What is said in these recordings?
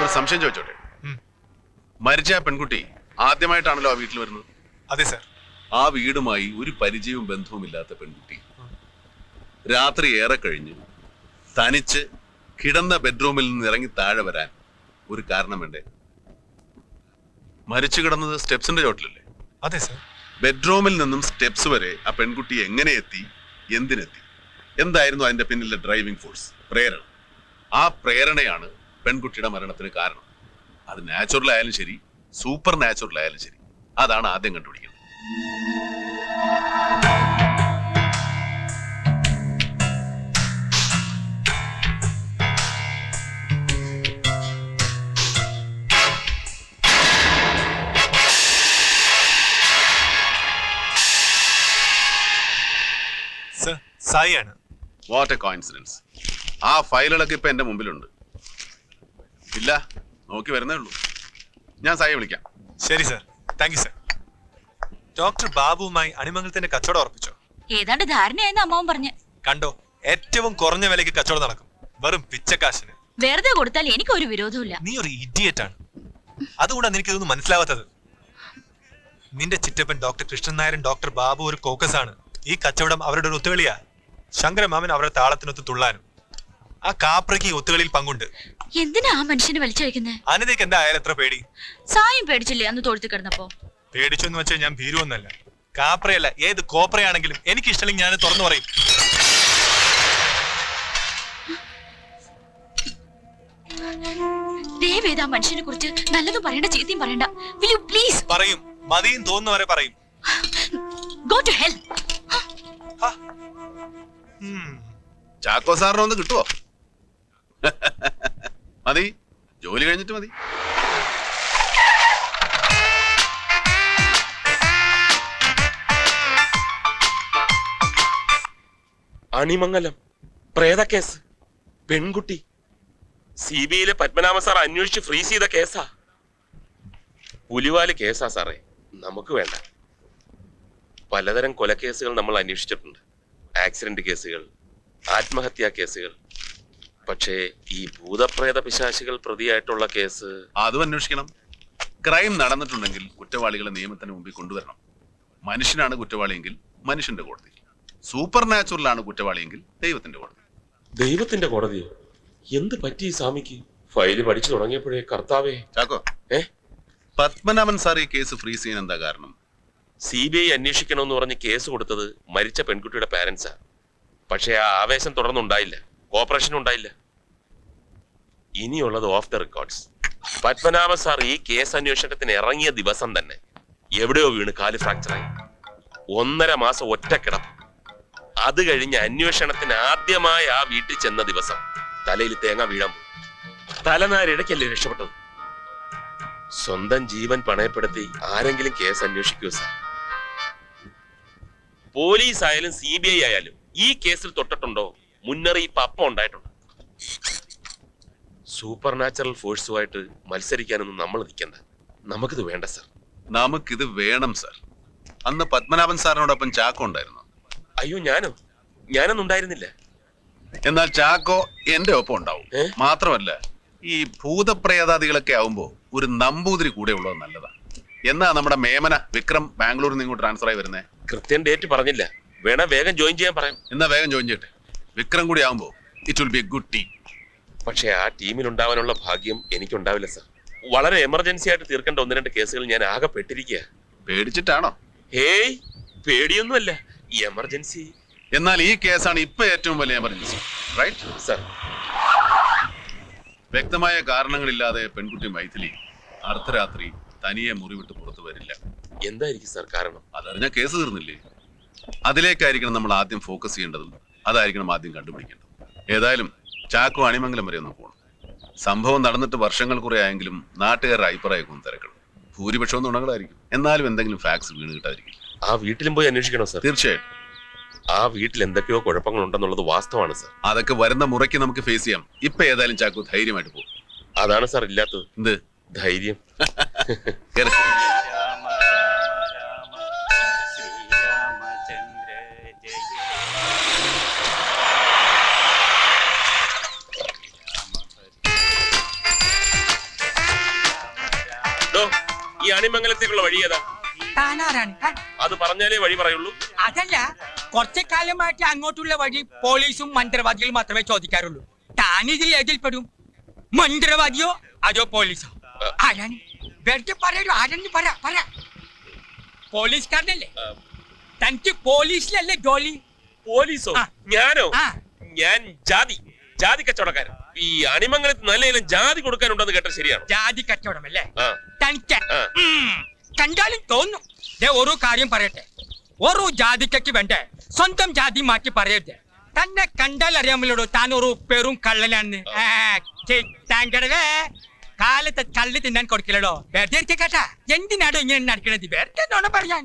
ഒരു സംശയം ചോദിച്ചോട്ടെ. മരിച്ച ആ പെൺകുട്ടി ആദ്യമായിട്ടാണല്ലോ ആ വീട്ടിൽ വരുന്നത്? അതെ സർ. ആ വീടുമായി ഒരു പരിചയവും ബന്ധവും ഇല്ലാത്ത പെൺകുട്ടി. രാത്രി ഏറെ കഴിഞ്ഞ്. തനിച്ച് കിടന്ന ബെഡ്റൂമിൽ നിന്ന് ഇറങ്ങി താഴെ വരാൻ ഒരു കാരണം വേണ്ടേ? മരിച്ചു കിടന്നത് സ്റ്റെപ്സിന്റെ ചോട്ടിലല്ലേ? അതെ സർ. ബെഡ്റൂമിൽ നിന്നും സ്റ്റെപ്സ് വരെ ആ പെൺകുട്ടി എങ്ങനെ എത്തി? എന്തിനെത്തി? എന്തായിരുന്നു അതിന്റെ പിന്നിലെ ഡ്രൈവിംഗ് ഫോഴ്സ്? പ്രേരണ. ആ പ്രേരണയാണ് പെൺകുട്ടിയുടെ മരണത്തിന് കാരണം. അത് നാച്ചുറൽ ആയാലും ശരി സൂപ്പർ നാച്ചുറൽ ആയാലും ശരി. അതാണ് ആദ്യം കണ്ടുപിടിക്കുന്നത്. സായിയാണ് വാട്ട് എ കോയിൻസിഡൻസ് ആ ഫയലുകളൊക്കെ ഇപ്പൊ എന്റെ മുമ്പിലുണ്ട്. ഇല്ല. നോക്കി വരുന്നേ ഉള്ളൂ. ഞാൻ സായി വിളിക്കാം. ശരി sir. Thank you sir doctor ബാബുവുമായി അണിമംഗലത്തിന്റെ കച്ചവടം ഉറപ്പിച്ചോ? ഏതാണ്ട് ധാരണയായെന്ന് അമ്മാവൻ പറഞ്ഞു. കണ്ടോ? ഏറ്റവും കുറഞ്ഞ വിലയ്ക്ക് കച്ചവടം നടക്കും. വെറും പിച്ചക്കാശിന്. വെറുതെ കൊടുത്താൽ എനിക്ക് ഒരു വിരോധമില്ല നീ ഒരു ഇഡിയറ്റ് ആണ് അതുകൊണ്ടാണ് നിനക്ക് ഇതൊന്നും മനസ്സിലാവാത്തത്. നിന്റെ ചിറ്റപ്പൻ ഡോക്ടർ കൃഷ്ണൻ നായരും ഡോക്ടർ ബാബു ഒരു കോക്കസ് ആണ് ഈ കച്ചവടം അവരുടെ ഒരു ഒത്തുകളിയാ. ശങ്കരമാമൻ അവരുടെ താളത്തിനൊത്ത് തുള്ളാനും. ആ കാപ്രയ്ക്ക് ഒത്തുകളിൽ ഒത്തുകളിയിൽ പങ്കുണ്ട്. എന്തിനാ ആ മനുഷ്യനെ വലിച്ചഴിക്കുന്നത് അനിതയ്ക്ക് എന്താ അയാൾ എത്ര പേടി? സായം പേടിച്ചില്ലേ അന്ന് തോഴ്ത്തി കിടന്നപ്പോ? പേടിച്ചു എന്ന് വെച്ചാൽ ഞാൻ ഭീരുവൊന്നല്ല കാപ്രയല്ല ഏത് കോപ്രയാണെങ്കിലും എനിക്ക് ഇഷ്ടമില്ലെങ്കിൽ ഞാൻ തുറന്നു പറയും. ആ മനുഷ്യനെ കുറിച്ച് നല്ലതും പറയണ്ട ചീത്തയും പറയണ്ട. വിൽ യു പ്ലീസ് പറയും. മതിയും തോന്നുന്നവരെ പറയും. Go to hell. ചാക്കോ സാറിനൊന്ന് കിട്ടുമോ മതി. ജോലി കഴിഞ്ഞിട്ട് മതി. അണിമംഗലം. പ്രേതക്കേസ് പെൺകുട്ടി. സി ബി ഐയിലെ പത്മനാഭ സാർ അന്വേഷിച്ച് ഫ്രീസ് ചെയ്ത കേസാ. പുലിവാൽ കേസാ സാറേ. നമുക്ക് വേണ്ട. പലതരം കൊലക്കേസുകൾ നമ്മൾ അന്വേഷിച്ചിട്ടുണ്ട്. ആക്സിഡന്റ് കേസുകൾ ആത്മഹത്യാ കേസുകൾ പക്ഷേ ഈ ഭൂതപ്രേത പിശാശികൾ പ്രതിയായിട്ടുള്ള കേസ് അതും അന്വേഷിക്കണം. ക്രൈം നടന്നിട്ടുണ്ടെങ്കിൽ കുറ്റവാളികളെ നിയമത്തിന് മുമ്പിൽ കൊണ്ടുവരണം. മനുഷ്യനാണ് കുറ്റവാളിയെങ്കിൽ മനുഷ്യന്റെ കോടതി. സൂപ്പർ നാച്ചുറലാണ് കുറ്റവാളിയെങ്കിൽ ദൈവത്തിന്റെ കോടതി. ദൈവത്തിന്റെ കോടതിയോ? എന്ത് പറ്റി ഈ സ്വാമിക്ക്? ഫയൽ പഠിച്ചു തുടങ്ങിയപ്പോഴേ കർത്താവേ. ചാക്കോ. ഏ? പത്മനാഭൻ സാർ ഈ കേസ് ഫ്രീസ് ചെയ്യാൻ എന്താ കാരണം? സി ബി ഐ അന്വേഷിക്കണമെന്ന് പറഞ്ഞ് കേസ് കൊടുത്തത് മരിച്ച പെൺകുട്ടിയുടെ പാരന്റ്സാ പക്ഷേ ആ ആവേശം തുടർന്നുണ്ടായില്ല. കോപ്പറേഷൻ ഉണ്ടായില്ല. ഇനിയുള്ളത് off the records Padmanabha sir ഈ കേസ് അന്വേഷണത്തിന് ഇറങ്ങിയ ദിവസം തന്നെ എവിടെയോ വീണ് കാൽ ഫ്രാക്ചറായി ഒന്നര മാസം ഒറ്റ കിടപ്പ്. അത് കഴിഞ്ഞ് അന്വേഷണത്തിന് ആദ്യമായി ആ വീട്ടിൽ ചെന്ന ദിവസം തലയിൽ തേങ്ങ വീഴാൻ തലനാരിടയ്ക്കല്ലേ രക്ഷപ്പെട്ടത്? സ്വന്തം ജീവൻ പണയപ്പെടുത്തി ആരെങ്കിലും കേസ് അന്വേഷിക്കൂ സാർ പോലീസ് ആയാലും സി ബി ഐ ആയാലും ഈ കേസിൽ തൊട്ടിട്ടുണ്ടോ? മുന്നറിയിപ്പ് അപ്പം ഉണ്ടായിട്ടുണ്ട്. സൂപ്പർ നാച്ചുറൽ ഫോഴ്സുമായിട്ട് മത്സരിക്കാനൊന്നും നമ്മൾ നിൽക്കണ്ട. നമുക്കിത് വേണ്ട സർ നമുക്കിത് വേണം സർ അന്ന് പത്മനാഭൻ സാറിനോടൊപ്പം ചാക്കോ ഉണ്ടായിരുന്നു. അയ്യോ ഞാനോ? ഞാനൊന്നും ഉണ്ടായിരുന്നില്ല. എന്നാൽ ചാക്കോ എന്റെ ഒപ്പം ഉണ്ടാവും. മാത്രമല്ല ഈ ഭൂതപ്രേതാദികളൊക്കെ ആവുമ്പോ ഒരു നമ്പൂതിരി കൂടെ ഉള്ളത് നല്ലതാ. എന്നാ നമ്മുടെ മേമന വിക്രം ബാംഗ്ലൂരിൽ നിന്ന് ഇങ്ങോട്ട് ട്രാൻസ്ഫർ ആയി വരുന്നേ? കൃത്യം ഡേറ്റ് പറഞ്ഞില്ല. വേണം വേഗം ജോയിൻ ചെയ്യാൻ പറയാം. എന്നാ വേഗം ജോയിൻ ചെയ്യട്ടെ. വിക്രം കൂടി ആവുമ്പോ it will be a good team പക്ഷെ ആ ടീമിൽ ഉണ്ടാവാനുള്ള ഭാഗ്യം എനിക്കുണ്ടാവില്ല സർ വളരെ എമർജൻസി ആയിട്ട് തീർക്കേണ്ട ഒന്ന് രണ്ട് കേസുകൾ ഞാൻ ആകെ പെട്ടിരിക്കുക പേടിച്ചിട്ടാണോ? ഹേയ് പേടിയൊന്നുമല്ല. എമർജൻസി എന്നാൽ ഈ കേസാണ് ഇപ്പൊ ഏറ്റവും വലിയ എമർജൻസി റൈറ്റ് സർ വ്യക്തമായ കാരണങ്ങളില്ലാതെ പെൺകുട്ടി മൈഥിലി അർദ്ധരാത്രി തനിയെ മുറിവിട്ട് പുറത്തു വരില്ല. എന്തായിരിക്കും സർ കാരണം? അതറിഞ്ഞ കേസ് തീർന്നില്ലേ? അതിലേക്കായിരിക്കണം നമ്മൾ ആദ്യം ഫോക്കസ് ചെയ്യേണ്ടതും. അതായിരിക്കണം ആദ്യം കണ്ടുപിടിക്കേണ്ടത്. ഏതായാലും ചാക്കോ അണിമംഗലം വരെ ഒന്ന് പോകണം സംഭവം നടന്നിട്ട് വർഷങ്ങൾ കുറെ ആയെങ്കിലും നാട്ടുകാരുടെ അഭിപ്രായമൊക്കെ ഒന്ന് തിരക്കണം. ഭൂരിപക്ഷവും നുണകളായിരിക്കും. എന്നാലും എന്തെങ്കിലും ഫാക്സ് വീണ് കിട്ടാതിരിക്കും ആ വീട്ടിലും പോയി അന്വേഷിക്കണം സാർ തീർച്ചയായിട്ടും. ആ വീട്ടിൽ എന്തൊക്കെയോ കുഴപ്പങ്ങൾ ഉണ്ടെന്നുള്ളത് വാസ്തവമാണ് സാർ അതൊക്കെ വരുന്ന മുറയ്ക്ക് നമുക്ക് ഫേസ് ചെയ്യാം. ഇപ്പൊ ഏതായാലും ചാക്കു ധൈര്യമായിട്ട് പോകും. അതാണ് സാർ ഇല്ലാത്തത്. എന്ത്? ധൈര്യം. ഈ അണിമംഗലത്തേക്കുള്ള വഴി ഏതാ? താനാരാണ്? അത് പറഞ്ഞാലേ വഴി പറയുള്ളൂ. അതല്ല കുറച്ചു കാലമായിട്ട് അങ്ങോട്ടുള്ള വഴി പോലീസും മന്ത്രവാദികളും മാത്രമേ ചോദിക്കാറുള്ളൂ. താനിതിൽ ഏതിൽപ്പെടും? മന്ത്രവാദിയോ അതോ പോലീസോ? ആരാണ്? വെറുതെ പറയൂ ആരെന്ന് പറ പറ. പോലീസുകാരനല്ലേ? തനിക്ക് പോലീസിലല്ലേ ജോലി? പോലീസോ. ഞാനോ? ഞാൻ ജാതി. ജാതി കച്ചവടക്കാരൻ. ഈ അണിമംഗലത്ത് നല്ല ജാതി കൊടുക്കാനുണ്ടെന്ന് കേട്ട ശരിയാണ്? ജാതി കച്ചവടമല്ലേ ആ. തനിക്ക് കണ്ടാലും തോന്നും. ദേ ഒരു കാര്യം പറയട്ടെ. ഒരു ജാതിക്കയ്ക്ക് വേണ്ടേ? സ്വന്തം ജാതി മാറ്റി പറയരുത്. തന്നെ കണ്ടാൽ അറിയാമല്ലോ താൻ ഒരു പെറും കള്ളനാണെന്ന് ഛെ, താങ്കളെ കാലത്ത് കള്ളി തിന്നാൻ കൊടുക്കില്ലടോ. വെറുതെ ഇരിക്കെ കേട്ടാ. എന്തിനാടോ ഇങ്ങനെ നടക്കണത്? വെറുതെ നോണ പറയാൻ.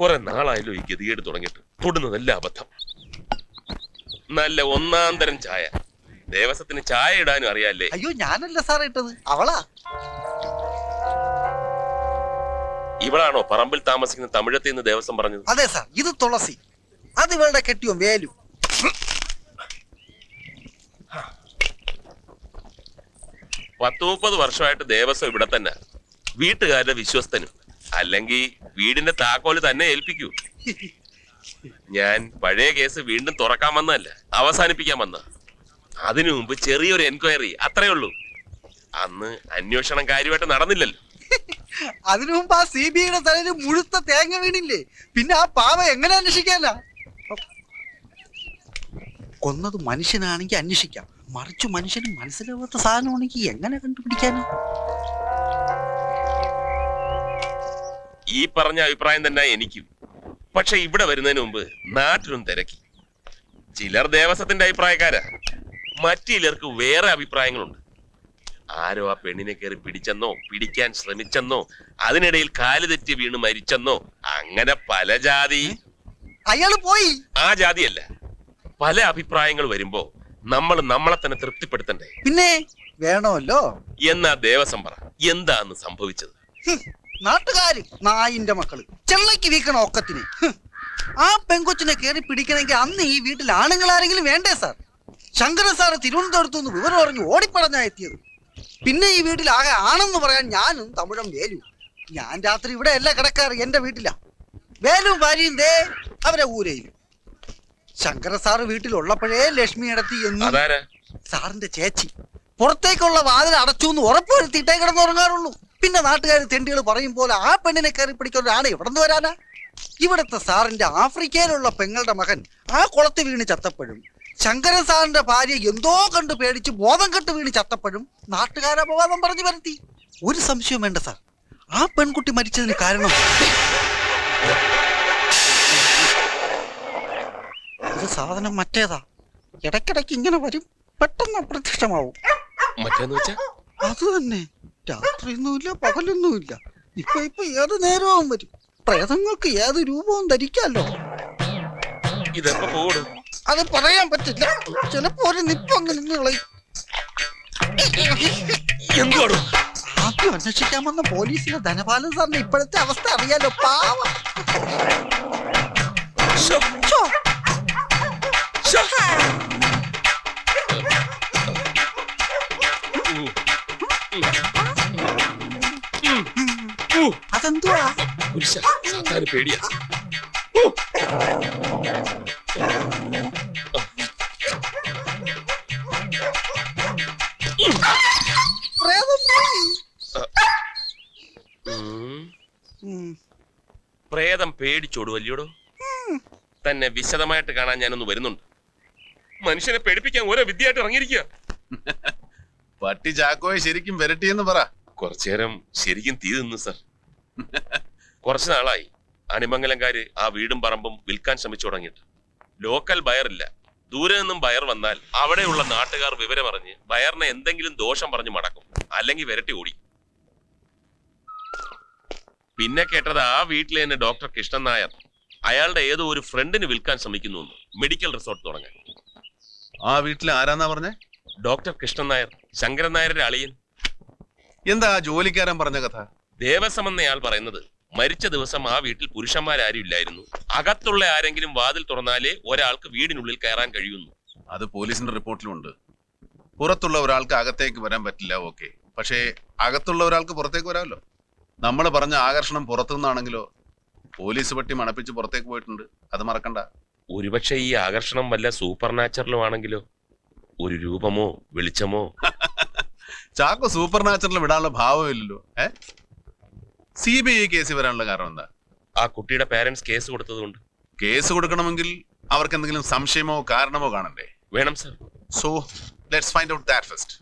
കുറെ നാളായല്ലോ ഈ ഗതികേട് തുടങ്ങിയിട്ട്. തൊടുന്നതല്ല അബദ്ധം. നല്ല ഒന്നാം തരം ചായ. ദേവസ്വത്തിന് ചായ ഇടാനും അറിയാല്ലേ? അയ്യോ ഞാനല്ല സാറേ ഇട്ടത്. അവളാ. ഇവളാണോ പറമ്പിൽ താമസിക്കുന്ന തമിഴത്തിൽ നിന്ന് ദേവസ്വം പറഞ്ഞത്? അതെ സാർ ഇത് തുളസി. അത് ഇവളുടെ കെട്ടിയോ വേലു. പത്ത് മുപ്പത് വർഷമായിട്ട് ദേവസ്വം ഇവിടെ തന്നെ. വീട്ടുകാരുടെ വിശ്വസ്തനും. അല്ലെങ്കിൽ വീടിന്റെ താക്കോൽ തന്നെ ഏൽപ്പിക്കൂ. ഞാൻ പഴയ കേസ് വീണ്ടും തുറക്കാൻ വന്നതല്ല അവസാനിപ്പിക്കാൻ വന്ന. അതിനു മുമ്പ് ചെറിയൊരു എൻക്വയറി അത്രേ ഉള്ളൂ. അന്ന് അന്വേഷണം കാര്യമായിട്ട് നടന്നില്ലല്ലോ. അതിനു മുമ്പ് ആ സി ബി ഐയുടെ തലയിൽ മുഴുത്ത തേങ്ങ വീണില്ലേ? പിന്നെ ആ പാവ എങ്ങനെ അന്വേഷിക്കാനാ? കൊന്നത് മനുഷ്യനാണെങ്കിൽ അന്വേഷിക്കാം. മറിച്ചു മനുഷ്യന് മനസ്സിലാവാത്ത സാധനമാണെങ്കിൽ എങ്ങനെ കണ്ടുപിടിക്കാനാ? ഈ പറഞ്ഞ അഭിപ്രായം തന്നെ എനിക്കും. പക്ഷെ ഇവിടെ വരുന്നതിന് മുമ്പ് നാട്ടിലും തിരക്കി. ചിലർ ദേവസ്വത്തിന്റെ അഭിപ്രായക്കാരാ. മറ്റു ചിലർക്ക് വേറെ അഭിപ്രായങ്ങളുണ്ട്. ആരോ ആ പെണ്ണിനെ കയറി പിടിച്ചെന്നോ പിടിക്കാൻ ശ്രമിച്ചെന്നോ അതിനിടയിൽ കാൽ തെറ്റി വീണ് മരിച്ചെന്നോ അങ്ങനെ പല ജാതി. അയാൾ പോയി. ആ ജാതിയല്ല. പല അഭിപ്രായങ്ങൾ വരുമ്പോ നമ്മൾ നമ്മളെ തന്നെ തൃപ്തിപ്പെടുത്തണ്ടേ? പിന്നെ വേണമല്ലോ. എന്നാ ദേവസ്വം പറ എന്താന്ന് സംഭവിച്ചത്? നാട്ടുകാര് നായിന്റെ മക്കൾ ചെള്ളയ്ക്ക് വീക്കണ ഒക്കത്തിന്. ആ പെങ്കൊച്ചിനെ കയറി പിടിക്കണമെങ്കിൽ അന്ന് ഈ വീട്ടിൽ ആണുങ്ങൾ ആരെങ്കിലും വേണ്ടേ സാർ? ശങ്കരൻ സാറ് തിരുവനന്തപുരത്തു നിന്ന് വിവരം അറിഞ്ഞു ഓടിപ്പടഞ്ഞാ എത്തിയത്. പിന്നെ ഈ വീട്ടിൽ ആകെ ആണെന്ന് പറയാൻ ഞാനും തമിഴം വേലു. ഞാൻ രാത്രി ഇവിടെ അല്ല കിടക്കാറ് എന്റെ വീട്ടിലാ. വേലു ഭാര്യയും ദേ അവരെ ഊരയിൽ ശങ്കര സാറ് വീട്ടിലുള്ളപ്പോഴേ ലക്ഷ്മി ഇടത്തി എന്നും സാറിന്റെ ചേച്ചി. പുറത്തേക്കുള്ള വാതിൽ അടച്ചു എന്ന് ഉറപ്പുവരുത്തിയിട്ടേ കിടന്നുറങ്ങാറുള്ളൂ. പിന്നെ നാട്ടുകാർ തെണ്ടികൾ പറയും പോലെ ആ പെണ്ണിനെ കയറി പിടിക്കൊരാണ് ഇവിടെ നിന്ന് വരാനാ. ഇവിടുത്തെ സാറിന്റെ ആഫ്രിക്കയിലുള്ള പെങ്ങളുടെ മകൻ ആ കുളത്ത് വീണ് ചത്തപ്പോഴും ശങ്കരൻ സാറിന്റെ ഭാര്യ എന്തോ കണ്ട് പേടിച്ച് ബോധം കെട്ട് വീണ് ചത്തപ്പോഴും നാട്ടുകാരെ അപവാദം പറഞ്ഞു വരുത്തി ഒരു സംശയം വേണ്ട സാർ. ആ പെൺകുട്ടി മരിച്ചതിന് കാരണം ഇത് സാധനം മറ്റേതാ. ഇടയ്ക്കിടയ്ക്ക് ഇങ്ങനെ വരും. പെട്ടെന്ന് അപ്രത്യക്ഷമാവും. മറ്റേന്ന് വെച്ചാ? അത് തന്നെ. രാത്രിയൊന്നുമില്ല പകലൊന്നുമില്ല. ഇപ്പൊ ഇപ്പൊ ഏത് നേരവും വരും. പ്രേതങ്ങൾക്ക് ഏത് രൂപവും ധരിക്കാലോ ഇതെപ്പോ പോടും അത് പറയാൻ പറ്റില്ല. ചിലപ്പോ ഒരു നിപ്പ് അങ്ങ് നിന്ന് കളയും. എന്തുവാടോ? ആദ്യം അന്വേഷിക്കാൻ വന്ന പോലീസിലെ ധനപാലൻ സാറിന്റെ ഇപ്പോഴത്തെ അവസ്ഥ അറിയാലോ പാവ. അതെന്തുവാ? പേടിയാ. പേടിച്ചോടു വല്യോടോ. തന്നെ വിശദമായിട്ട് കാണാൻ ഞാനൊന്ന് വരുന്നുണ്ട്. മനുഷ്യനെ പേടിപ്പിക്കാൻ ഓരോ വിദ്യയായിട്ട് ഇറങ്ങിയിരിക്കുക പട്ടി ചാക്കോയെ ശരിക്കും വരട്ടിയെന്ന് പറ. കുറച്ചേരം ശരിക്കും തീ നിന്നു സർ. കുറച്ചു നാളായി അണിമംഗലംകാര് ആ വീടും പറമ്പും വിൽക്കാൻ ശ്രമിച്ചു തുടങ്ങിയിട്ട്. ലോക്കൽ ബയറില്ല. ദൂരെ നിന്നും ബയർ വന്നാൽ അവിടെയുള്ള നാട്ടുകാർ വിവരമറിഞ്ഞ് ബയറിനെ എന്തെങ്കിലും ദോഷം പറഞ്ഞു മടക്കും. അല്ലെങ്കിൽ വിരട്ടി ഓടി. പിന്നെ കേട്ടത് ആ വീട്ടിലെ തന്നെ ഡോക്ടർ കൃഷ്ണൻ നായർ. അയാളുടെ ഏതോ ഒരു ഫ്രണ്ടിന് വിൽക്കാൻ ശ്രമിക്കുന്നു മെഡിക്കൽ റിസോർട്ട് തുടങ്ങാൻ. ആ വീട്ടിൽ ആരാന്നാ പറഞ്ഞേ? ഡോക്ടർ കൃഷ്ണൻ നായർ ശങ്കരൻ നായരുടെ അളിയൻ. എന്താ ആ ജോലിക്കാരൻ പറഞ്ഞ കഥ? ദേവസ്വം എന്നയാൾ പറയുന്നത് മരിച്ച ദിവസം ആ വീട്ടിൽ പുരുഷന്മാരാരും ഇല്ലായിരുന്നു. അകത്തുള്ള ആരെങ്കിലും വാതിൽ തുറന്നാലേ ഒരാൾക്ക് വീടിനുള്ളിൽ കയറാൻ കഴിയുന്നു. അത് പോലീസിന്റെ റിപ്പോർട്ടിലുണ്ട്. പുറത്തുള്ള ഒരാൾക്ക് അകത്തേക്ക് വരാൻ പറ്റില്ല ഓക്കെ. പക്ഷേ അകത്തുള്ള ഒരാൾക്ക് പുറത്തേക്ക് വരാമല്ലോ. നമ്മൾ പറഞ്ഞ ആകർഷണം പുറത്തുനിന്നാണെങ്കിലോ പോലീസ് പട്ടി മണപ്പിച്ച് പുറത്തേക്ക് പോയിട്ടുണ്ട്. അത് മറക്കണ്ട. ഒരുപക്ഷെ ഈ ആകർഷണം വല്ല സൂപ്പർ നാച്ചുറലും ആണെങ്കിലോ ഒരു രൂപമോ വെളിച്ചമോ? ചാക്കോ സൂപ്പർ നാച്ചുറൽ വിടാനുള്ള ഭാവമില്ലല്ലോ ഏ? സി ബി ഐ കേസ് വരാനുള്ള കാരണം എന്താ? ആ കുട്ടിയുടെ പേരൻസ് കേസ് കൊടുത്തതുകൊണ്ട്. കേസ് കൊടുക്കണമെങ്കിൽ അവർക്ക് എന്തെങ്കിലും സംശയമോ കാരണമോ കാണണ്ടേ? വേണം sir so let's find out that first